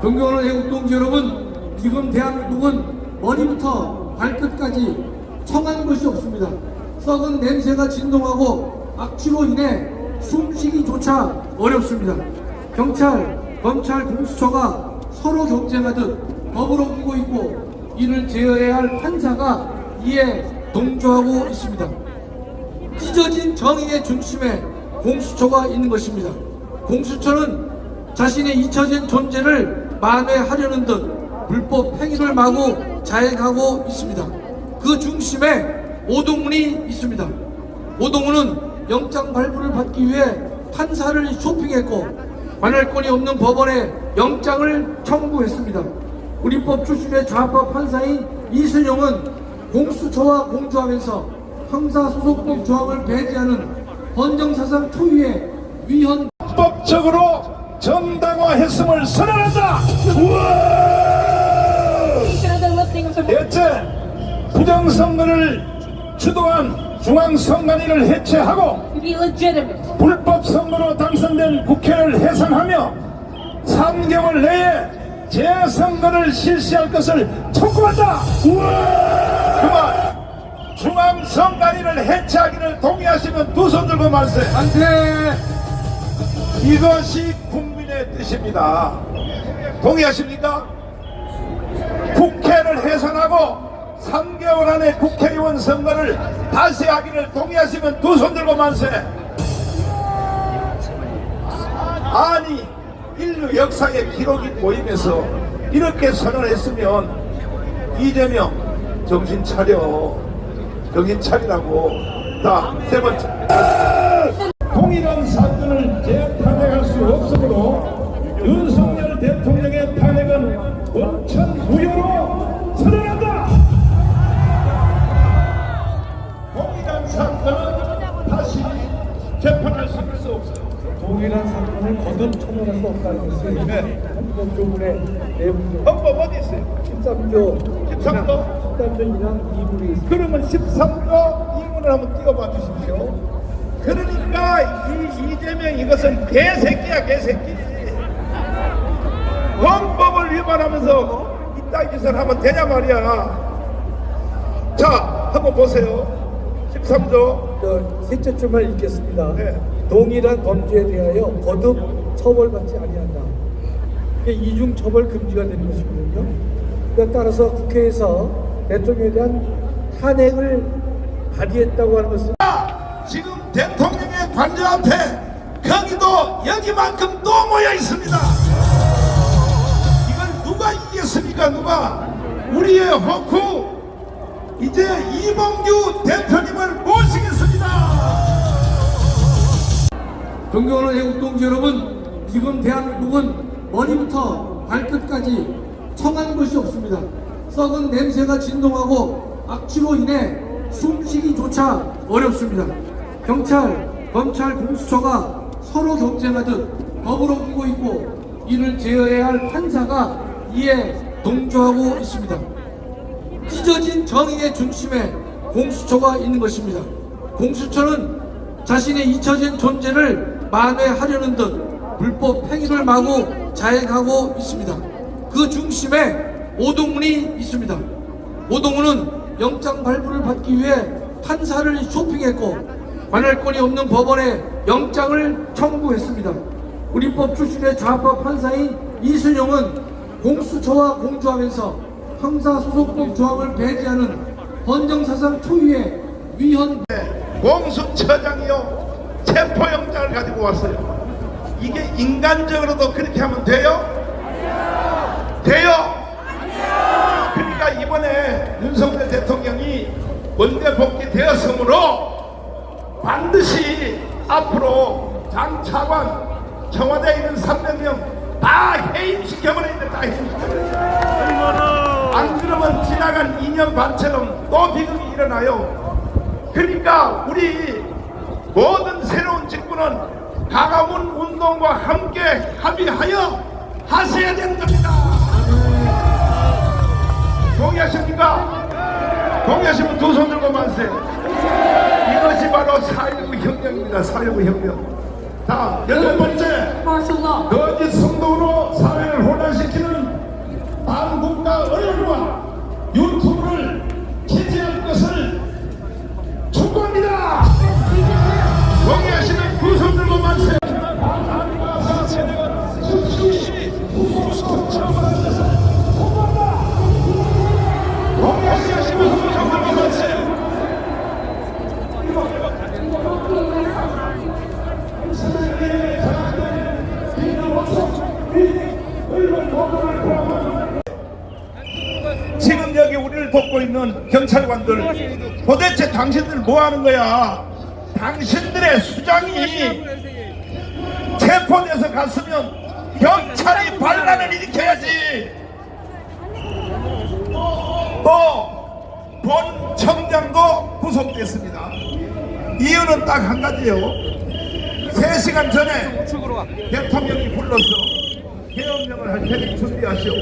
존경하는 애국 동지 여러분, 지금 대한민국은 머리부터 발끝까지 청한 것이 없습니다. 썩은 냄새가 진동하고 악취로 인해 숨쉬기조차 어렵습니다. 경찰, 검찰, 공수처가 서로 경쟁하듯 더불어 끼고 있고 이를 제어해야 할 판사가 이에 동조하고 있습니다. 찢어진 정의의 중심에 공수처가 있는 것입니다. 공수처는 자신의 잊혀진 존재를 만회하려는 듯 불법 행위를 마구 자행하고 있습니다. 그 중심에 오동훈이 있습니다. 오동훈은 영장 발부를 받기 위해 판사를 쇼핑했고 관할권이 없는 법원에 영장을 청구했습니다. 우리법 출신의 좌파 판사인 이순용은 공수처와 공조하면서 형사소송법 조항을 배제하는 헌정사상 초유의 위헌 법적으로 정당화했음을 선언 부정선거를 주도한 중앙선관위를 해체하고. 불법 선거로 당선된 국회를 해산하며 3개월 내에 재선거를 실시할 것을 촉구한다. 그만 중앙선관위를 해체하기를 동의하시면 두 손 들고 말세. 안돼 이것이 국민의 뜻입니다. 동의하십니까? 국회를 해산하고 3개월 안에 국회의원 선거를 다시 하기를 동의하시면 두 손 들고 만세. 아니 인류 역사의 기록이 보이면서 이렇게 선언했으면 이재명 정신 차려. 정신 차리라고. 자 세 번째. 동일한 사 처벌할 수 없다는 것이 네. 헌법조문의 내용이죠. 헌법 어디 있어요? 13조 13조? 13조 1항 2부에 있습니다. 그러면 13조 이문을 한번 띄워봐 주십시오. 그러니까 이 이재명 이것은 개새끼야 개새끼. 헌법을 위반하면서 이따위 짓을 하면 되냐 말이야. 자, 한번 보세요. 13조. 저 셋째 줄만 읽겠습니다. 네. 동일한 범죄에 대하여 거듭 처벌받지 아니한다. 이게 이중 처벌 금지가 되는 것이거든요. 따라서 국회에서 대통령에 대한 탄핵을 발의했다고 하는 것은 지금 대통령의 관저 앞에 경기도 여기만큼 또 모여 있습니다. 이걸 누가 이겼습니까? 누가? 우리의 호쿠 이제 이봉규 대표님을 모시겠습니다. 존경하는 애국 동지 여러분, 지금 대한민국은 머리부터 발끝까지 청한 것이 없습니다. 썩은 냄새가 진동하고 악취로 인해 숨쉬기조차 어렵습니다. 경찰, 검찰, 공수처가 서로 경쟁하듯 더불어 끼고 있고 이를 제어해야 할 판사가 이에 동조하고 있습니다. 찢어진 정의의 중심에 공수처가 있는 것입니다. 공수처는 자신의 잊혀진 존재를 만회하려는 듯 불법 행위를 마구 자행하고 있습니다. 그 중심에 오동훈이 있습니다. 오동훈은 영장 발부를 받기 위해 판사를 쇼핑했고 관할권이 없는 법원에 영장을 청구했습니다. 우리법 출신의 좌파 판사인 이순용은 공수처와 공조하면서 형사소송법 조항을 배제하는 헌정사상 초유의 위헌 공수처장이요 체포영장을 가지고 왔어요. 이게 인간적으로도 그렇게 하면 돼요? 돼요? 그러니까 이번에 윤석열 대통령이 원내 복귀되었으므로 반드시 앞으로 장 차관 청와대에 있는 300명 다 해임시켜버려야 돼, 다 해임시켜버려야 돼. 안 그러면 지나간 2년 반처럼 또 비극이 일어나요. 그러니까 우리 모든 새로운 직구는 가가문 운동과 함께 합의하여 하셔야 되는 겁니다. 동의하십니까? 동의하시면 두 손 들고 만세. 이것이 바로 4.19 혁명입니다. 4.19 혁명. 자, 여덟 번째. 거 지금 여기 우리를 돕고 있는 경찰관들 도대체 당신들 뭐 하는 거야? 당신들의 수장이 체포돼서 갔으면 경찰이 반란을 일으켜야지. 또본 청장도 구속됐습니다. 이유는 딱 한 가지요. 3시간 전에 대통령이 불러서 개업령을 할 테니 준비하시오.